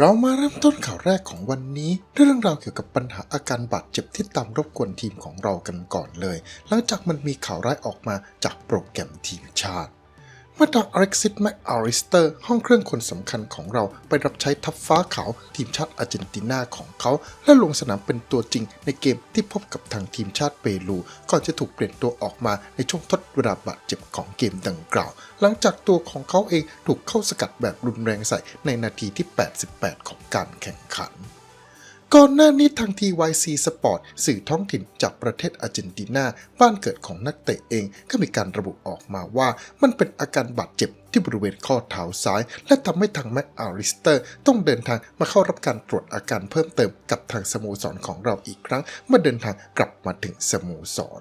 เรามาเริ่มต้นข่าวแรกของวันนี้ด้วยเรื่องราวเกี่ยวกับปัญหาอาการบาดเจ็บที่ตามรบกวนทีมของเรากันก่อนเลย หลังจากมันมีข่าวร้ายออกมาจากโปรแกรมทีมชาติ เมื่อดอกอเล็กซิสแมคอาริสเตอร์ห้องเครื่องคนสำคัญของเราไปรับใช้ทัพฟ้าขาวทีมชาติอาร์เจนตินาของเขา และลงสนามเป็นตัวจริงในเกมที่พบกับทางทีมชาติเปรูก่อนจะถูกเปลี่ยนตัวออกมาในช่วงทดเวลาบาดเจ็บของเกมดังกล่าว หลังจากตัวของเขาเองถูกเข้าสกัดแบบรุนแรงใส่ในนาทีที่ 88 ของการแข่งขัน ก่อนหน้านี้ทาง TYC Sport สื่อท้องถิ่นจากประเทศอาร์เจนตินา บ้านเกิดของนักเตะเองก็มีการระบุออกมาว่า มันเป็นอาการบาดเจ็บที่บริเวณข้อเท้าซ้าย และทำให้ทางแม็กอาริสเตอร์ ต้องเดินทางมาเข้ารับการตรวจอาการเพิ่มเติมกับทางสโมสรของเราอีกครั้ง เมื่อเดินทางกลับมาถึงสโมสร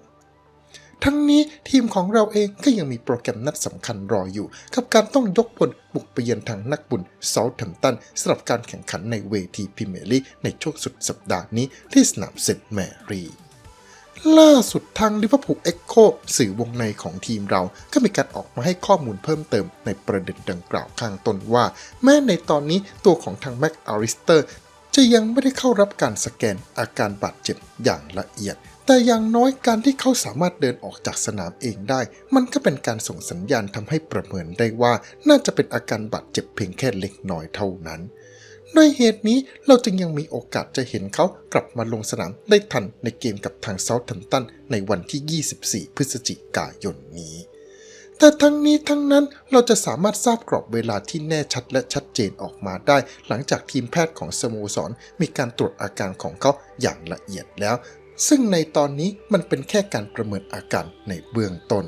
ทั้งนี้ทีมของเราเองก็ยังมีโปรแกรมนัดสำคัญรออยู่ กับการต้องยกพลบุกไปเยือนทางนักบุญเซาท์แฮมตันสำหรับการแข่งขันในเวทีพรีเมียร์ลีกในช่วงสุดสัปดาห์นี้ที่สนามเซนต์แมรี่ล่าสุดทางลิเวอร์พูลเอ็กโคสื่อวงในของทีมเราก็มีการออกมาให้ข้อมูลเพิ่มเติมในประเด็นดังกล่าวข้างต้นว่า แม้ในตอนนี้ตัวของทางแม็กอาริสเตอร์จะยังไม่ได้เข้ารับการสแกนอาการบาดเจ็บอย่างละเอียด แต่อย่างน้อยการที่เขาสามารถเดินออกจากสนามเองได้ มันก็เป็นการส่งสัญญาณทำให้ประเมินได้ว่า น่าจะเป็นอาการบาดเจ็บเพียงแค่เล็กน้อยเท่านั้น ด้วยเหตุนี้เราจึงยังมีโอกาสจะเห็นเขากลับมาลงสนามได้ทันในเกมกับทางเซาท์แฮมตันในวันที่ 24 พฤศจิกายนนี้แต่ทั้งนี้ทั้งนั้นเราจะสามารถทราบกรอบเวลาที่แน่ชัดและชัดเจนออกมาได้ หลังจากทีมแพทย์ของสโมสร มีการตรวจอาการของเขาอย่างละเอียดแล้ว ซึ่งในตอนนี้มันเป็นแค่การประเมินอาการในเบื้องต้น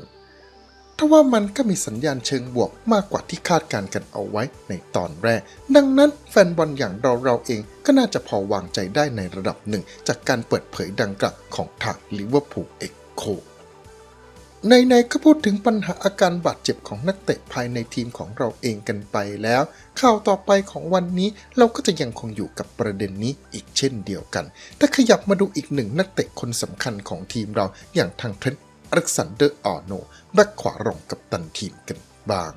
ทว่ามันก็มีสัญญาณเชิงบวกมากกว่าที่คาดการณ์กันเอาไว้ในตอนแรก ดังนั้นแฟนบอลอย่างเราเราเองก็น่าจะพอวางใจได้ในระดับหนึ่ง จากการเปิดเผยดังกล่าวของทางลิเวอร์พูลเอ็กโค ในๆก็พูดถึงปัญหาอาการบาดเจ็บของนักเตะภายในทีมของเราเองกันไปแล้ว ข่าวต่อไปของวันนี้เราก็จะยังคงอยู่กับประเด็นนี้อีกเช่นเดียวกันแต่ขยับมาดูอีกหนึ่งนักเตะคนสำคัญของทีมเราอย่างทางเทรนต์อเล็กซานเดอร์อาโนแบ็คขวารองกับตันทีมกันบ้าง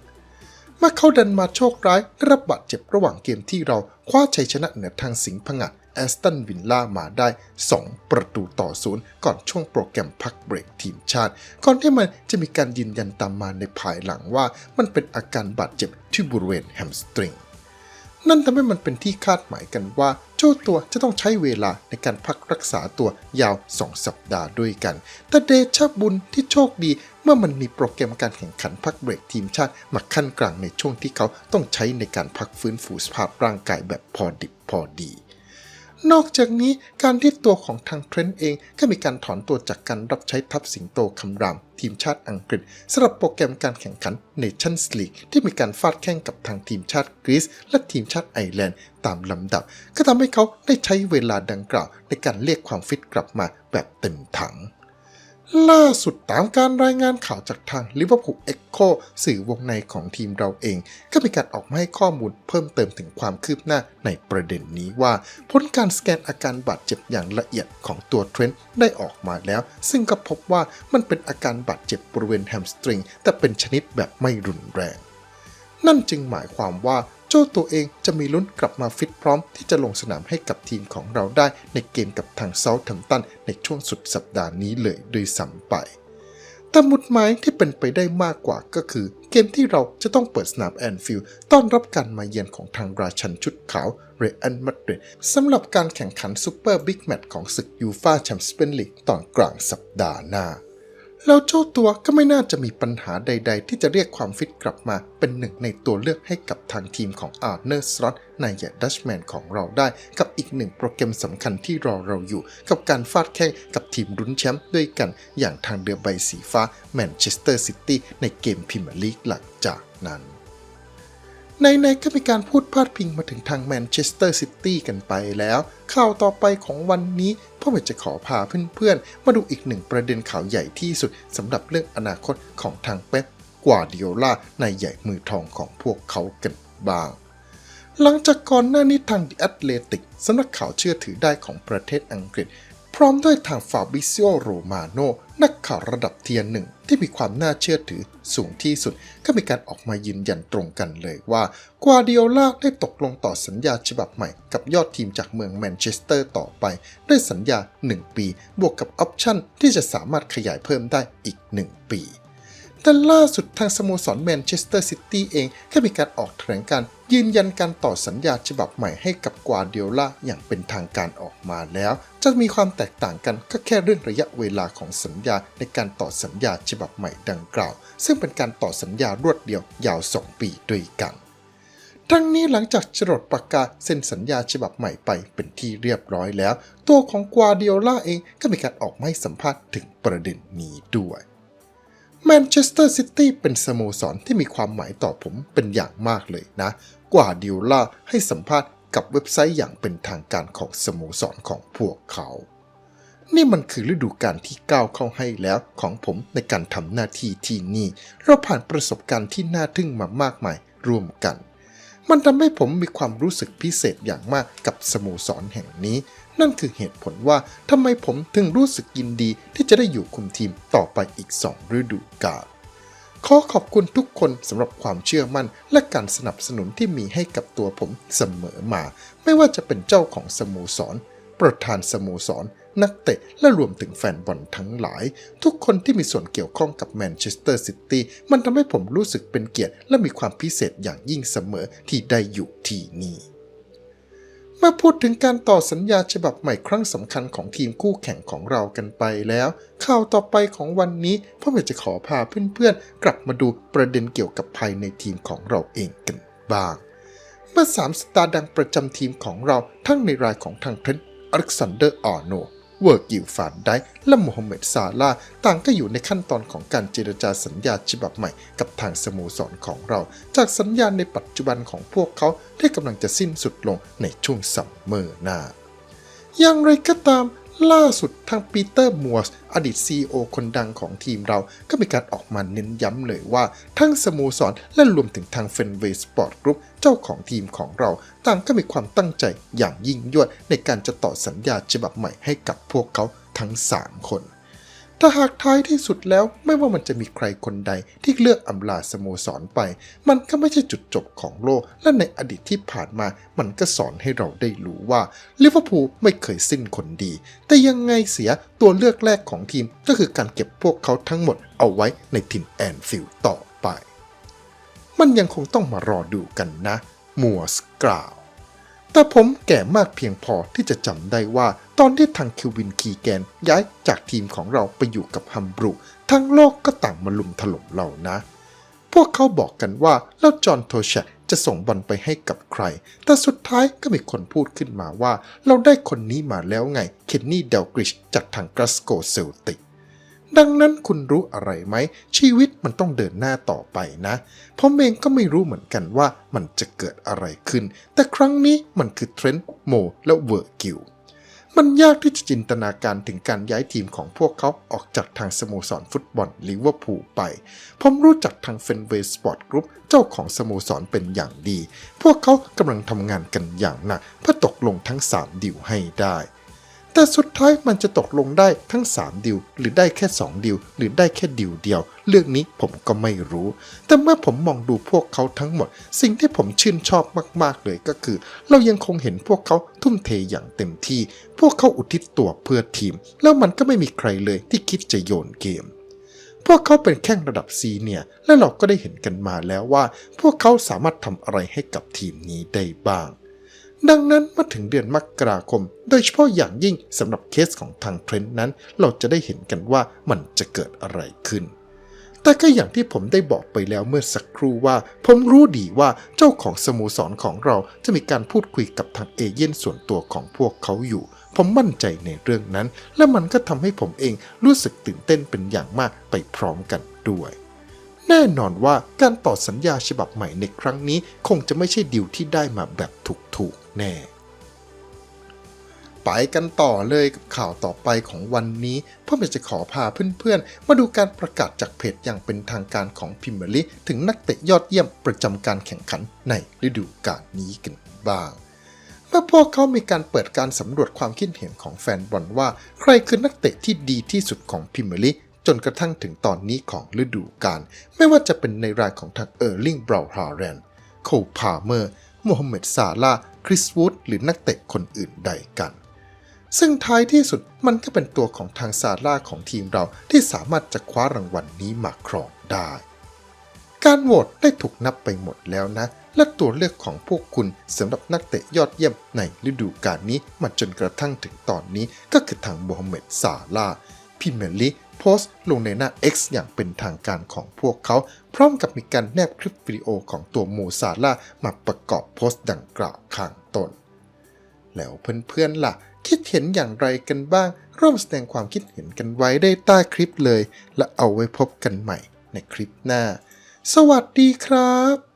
เมื่อเขาดันมาโชคร้ายได้รับบาดเจ็บระหว่างเกมที่เราคว้าชัยชนะเหนือทางสิงห์ผงะ แอสตันวินล่ามาได้ 2 ประตูต่อศูนย์ก่อนช่วงโปรแกรมพักเบรกทีมชาติ ก่อนที่มันจะมีการยืนยันตามมาในภายหลังว่ามันเป็นอาการบาดเจ็บที่บริเวณแฮมสตริงนั่นทำให้มันเป็นที่คาดหมายกันว่าเจ้าตัวจะต้องใช้เวลาในการพักรักษาตัวยาว 2 สัปดาห์ด้วยกัน แต่เดชะบุญที่โชคดีเมื่อมันมีโปรแกรมการแข่งขันพักเบรกทีมชาติมาขั้นกลางในช่วงที่เขาต้องใช้ในการพักฟื้นฟูสภาพร่างกายแบบพอดิบพอดี นอกจากนี้การที่ตัวของทางเทรนต์เองก็มีการถอนตัวจากการรับใช้ทัพสิงโตคำราม ทีมชาติอังกฤษสำหรับโปรแกรมการแข่งขัน Nations League ที่มีการฟาดแข่งกับทางทีมชาติกรีซและทีมชาติไอร์แลนด์ตามลำดับ ก็ทำให้เขาได้ใช้เวลาดังกล่าว ในการเรียกความฟิตกลับมาแบบเต็มถัง ล่าสุดตามการรายงานข่าวจากทางลิเวอร์พูลเอ็กโคสื่อวงในของทีมเราเอง ก็มีการออกมาให้ข้อมูลเพิ่มเติมถึงความคืบหน้าในประเด็นนี้ว่าผลการสแกนอาการบาดเจ็บอย่างละเอียดของตัวเทรนต์ได้ออกมาแล้ว ซึ่งก็พบว่ามันเป็นอาการบาดเจ็บบริเวณแฮมสตริงแต่เป็นชนิดแบบไม่รุนแรง นั่นจึงหมายความว่า โจ้ตัวเองจะมีลุ้นกลับมาฟิตพร้อมที่จะลงสนามให้กับทีมของเราได้ในเกมกับทางเซาท์แฮมป์ตันในช่วงสุดสัปดาห์นี้เลยโดยซ้ำไปแต่หมุดหมายที่เป็นไปได้มากกว่าก็คือ เกมที่เราจะต้องเปิดสนามแอนฟิลด์ต้อนรับการมาเยือนของทางราชันชุดขาวเรอัลมาดริดสำหรับการแข่งขันซูเปอร์บิ๊กแมตช์ของศึกยูฟาแชมเปี้ยนลีกตอนกลางสัปดาห์หน้า แล้วเจ้าตัวก็ไม่น่าจะมีปัญหาใด ๆ ที่จะเรียกความฟิตกลับมาเป็นหนึ่งในตัวเลือกให้กับทางทีมของอาร์เนอร์สลอตนายใหญ่ดัชแมนของเราได้ กับอีกหนึ่งโปรแกรมสำคัญที่รอเราอยู่ กับการฟาดแข่งกับทีมรุ้นแชมป์ด้วยกัน อย่างทางเรือใบสีฟ้าแมนเชสเตอร์ซิตี้ในเกมพรีเมียร์ลีกหลังจากนั้น ในๆก็มีการพูดพาดพิงมาถึงทางแมนเชสเตอร์ซิตี้กันไปแล้ว ข่าวต่อไปของวันนี้พ่อเวจะขอพาเพื่อนๆ มาดูอีกหนึ่งประเด็นข่าวใหญ่ที่สุดสำหรับเรื่องอนาคตของทางเป๊ปกวาดิโอลาในใหญ่มือทองของพวกเขากันบ้าง หลังจากก่อนหน้านี้ทาง The Athletic สำนักข่าวเชื่อถือได้ของประเทศอังกฤษ พร้อมด้วยทางฟาบิซิโอโรมาโนนักข่าวระดับเทียนหนึ่งที่มีความน่าเชื่อถือสูงที่สุด ก็มีการออกมายืนยันตรงกันเลยว่ากวาดิโอลาได้ตกลงต่อสัญญาฉบับใหม่กับยอดทีมจากเมืองแมนเชสเตอร์ต่อไป ด้วยสัญญา 1 ปี บวกกับออปชั่นที่จะสามารถขยายเพิ่มได้อีก 1 ปี แต่ล่าสุดทางสโมสรแมนเชสเตอร์ซิตี้เองก็มีการออกแถลงการ์ยืนยันการต่อสัญญาฉบับใหม่ให้กับกวาเดียล่าอย่างเป็นทางการออกมาแล้ว จะมีความแตกต่างกันก็แค่เรื่องระยะเวลาของสัญญาในการต่อสัญญาฉบับใหม่ดังกล่าว ซึ่งเป็นการต่อสัญญารวดเดียวยาว 2 ปีด้วยกันทั้งนี้หลังจากจรดปากกาเซ็นสัญญาฉบับใหม่ไปเป็นที่เรียบร้อยแล้ว ตัวของกวาเดียล่าเองก็มีการออกมาให้สัมภาษณ์ถึงประเด็นนี้ด้วย แมนเชสเตอร์ซิตี้เป็นสโมสรที่มีความหมายต่อผมเป็นอย่างมากเลยนะ กว่าดิวล่าให้สัมภาษณ์กับเว็บไซต์อย่างเป็นทางการของสโมสรของพวกเขา นี่มันคือฤดูกาลที่ก้าวเข้าให้แล้วของผมในการทำหน้าที่ที่นี่ เราผ่านประสบการณ์ที่น่าทึ่งมามากมายร่วมกัน มันทำให้ผมมีความรู้สึกพิเศษอย่างมากกับสโมสรแห่งนี้นั่นคือเหตุผลว่าทำไมผมถึงรู้สึกยินดีที่จะได้อยู่คุมทีมต่อไปอีก 2 ฤดูกาลขอขอบคุณทุกคนสำหรับความเชื่อมั่นและการสนับสนุนที่มีให้กับตัวผมเสมอมา ไม่ว่าจะเป็นเจ้าของสโมสร ประธานสโมสร นักเตะและรวมถึงแฟนบอลทั้งหลาย ทุกคนที่มีส่วนเกี่ยวข้องกับแมนเชสเตอร์ซิตี้มันทำให้ผมรู้สึกเป็นเกียรติและมีความพิเศษอย่างยิ่งเสมอที่ได้อยู่ที่นี่ มาพูดถึงการต่อสัญญาฉบับใหม่ครั้งสำคัญของทีมคู่แข่งของเรากันไปแล้ว ข่าวต่อไปของวันนี้พ่ออยากจะขอพาเพื่อนๆ กลับมาดูประเด็นเกี่ยวกับภายในทีมของเราเองกันบ้าง เมื่อสามสตาร์ดังประจำทีมของเราทั้งในรายของทางเทรนต์อเล็กซานเดอร์ออโน เวอร์กิลฟานได้และโมฮัมเหม็ดซาลาต่างก็อยู่ในขั้นตอนของการเจรจาสัญญาฉบับใหม่กับทางสโมสรของเรา จากสัญญาในปัจจุบันของพวกเขาที่กำลังจะสิ้นสุดลงในช่วงซัมเมอร์หน้าอย่างไรก็ตาม ล่าสุดทางปีเตอร์มัวส์อดีต CEO คนดังของทีมเราก็มีการออกมาเน้นย้ำเลยว่า ทั้งสโมสรและรวมถึงทางเฟนเวย์สปอร์ตกรุ๊ปเจ้าของทีมของเรา ต่างก็มีความตั้งใจอย่างยิ่งยวดในการจะต่อสัญญาฉบับใหม่ให้กับพวกเขาทั้ง 3 คน ถ้าหากท้ายที่สุดแล้วไม่ว่ามันจะมีใครคนใดที่เลือกอำลาสโมสรไป มันก็ไม่ใช่จุดจบของโลก และในอดีตที่ผ่านมา มันก็สอนให้เราได้รู้ว่าลิเวอร์พูลไม่เคยสิ้นคนดี แต่ยังไงเสียตัวเลือกแรกของทีมก็คือการเก็บพวกเขาทั้งหมดเอาไว้ในถิ่นแอนฟิลด์ต่อไป มันยังคงต้องมารอดูกันนะมัวสกล่าวแต่ผมแก่มากเพียงพอที่จะจำได้ว่า ตอนที่ทางคิววินคีแกนย้ายจากทีมของเราไปอยู่กับฮัมบรูทั้งโลกก็ต่างมาลุมถล่มเรานะ พวกเขาบอกกันว่าแล้วจอห์นโทแชกจะส่งบอลไปให้กับใคร แต่สุดท้ายก็มีคนพูดขึ้นมาว่า เราได้คนนี้มาแล้วไง เคนนี่เดลกริชจากทางกราสโกเซลติก ดังนั้นคุณรู้อะไรไหม ชีวิตมันต้องเดินหน้าต่อไปนะผมเองก็ไม่รู้เหมือนกันว่ามันจะเกิดอะไรขึ้น แต่ครั้งนี้มันคือเทรนต์โมและเวอร์กิล มันยากที่จะจินตนาการถึงการย้ายทีมของพวกเขาออกจากทางสโมสรฟุตบอลลิเวอร์พูลไป ผมรู้จักทางเฟนเวย์สปอร์ตกรุ๊ปเจ้าของสโมสรเป็นอย่างดี พวกเขากำลังทำงานกันอย่างหนักเพื่อตกลงทั้ง 3 ดิวให้ได้ แต่สุดท้ายมันจะตกลงได้ทั้ง 3 ดิว หรือได้แค่ 2 ดิว หรือได้แค่ดิวเดียว เรื่องนี้ผมก็ไม่รู้ แต่เมื่อผมมองดูพวกเขาทั้งหมด สิ่งที่ผมชื่นชอบมากๆเลยก็คือ เรายังคงเห็นพวกเขาทุ่มเทอย่างเต็มที่ พวกเขาอุทิศตัวเพื่อทีม แล้วมันก็ไม่มีใครเลยที่คิดจะโยนเกมพวกเขาเป็นแข้งระดับซีเนียและเราก็ได้เห็นกันมาแล้วว่า พวกเขาสามารถทำอะไรให้กับทีมนี้ได้บ้าง ดังนั้นมื่อถึงเดือนมกราคม โดยเฉพาะอย่างยิ่งสำหรับเคสของทางเทรนต์นั้น เราจะได้เห็นกันว่ามันจะเกิดอะไรขึ้น แต่ก็อย่างที่ผมได้บอกไปแล้วเมื่อสักครู่ว่า ผมรู้ดีว่าเจ้าของสโมสรของเราจะมีการพูดคุยกับทางเอเย่นส่วนตัวของพวกเขาอยู่ ผมมั่นใจในเรื่องนั้น และมันก็ทำให้ผมเองรู้สึกตื่นเต้นเป็นอย่างมากไปพร้อมกันด้วย แน่นอนว่าการต่อสัญญาฉบับใหม่ในครั้งนี้คงจะไม่ใช่ดิวที่ได้มาแบบถูกๆแน่ ไปกันต่อเลยกับข่าวต่อไปของวันนี้พ่ออยากจะขอพาเพื่อนๆ มาดูการประกาศจากเพจอย่างเป็นทางการของพิมเมอร์ลีถึงนักเตะยอดเยี่ยมประจำการแข่งขันในฤดูกาลนี้กันบ้างเมื่อพวกเขามีการเปิดการสำรวจความคิดเห็นของแฟนบอลว่า ใครคือนักเตะที่ดีที่สุดของพรีเมียร์ลี นกระทั่งถึงตอนนี้ของฤดูกาลไม่ว่าจะเป็นในรายของทางเออร์ลิงบราวฮาแรนโคลพาเมอร์โมฮัมเหม็ดซาลาคริสวูดหรือนักเตะคนอื่นใดกัน ซึ่งท้ายที่สุดมันก็เป็นตัวของทางซาร่าของทีมเราที่สามารถจะคว้ารางวัลนนี้มาครองได้ การโหวตได้ถูกนับไปหมดแล้วนะ และตัวเลือกของพวกคุณสำหรับนักเตะยอดเยี่ยมในฤดูกาลนี้มาจนกระทั่งถึงตอนนี้ก็คือทางโมฮัมเหม็ดซาลาพิเมลี โพสต์ลงในหน้า X อย่างเป็นทางการของพวกเขา พร้อมกับมีการแนบคลิปวิดีโอของตัวโมซาลามาประกอบโพสต์ดังกล่าวข้างต้น แล้วเพื่อนๆล่ะ คิดเห็นอย่างไรกันบ้าง ร่วมแสดงความคิดเห็นกันไว้ได้ใต้คลิปเลย และเอาไว้พบกันใหม่ในคลิปหน้า สวัสดีครับ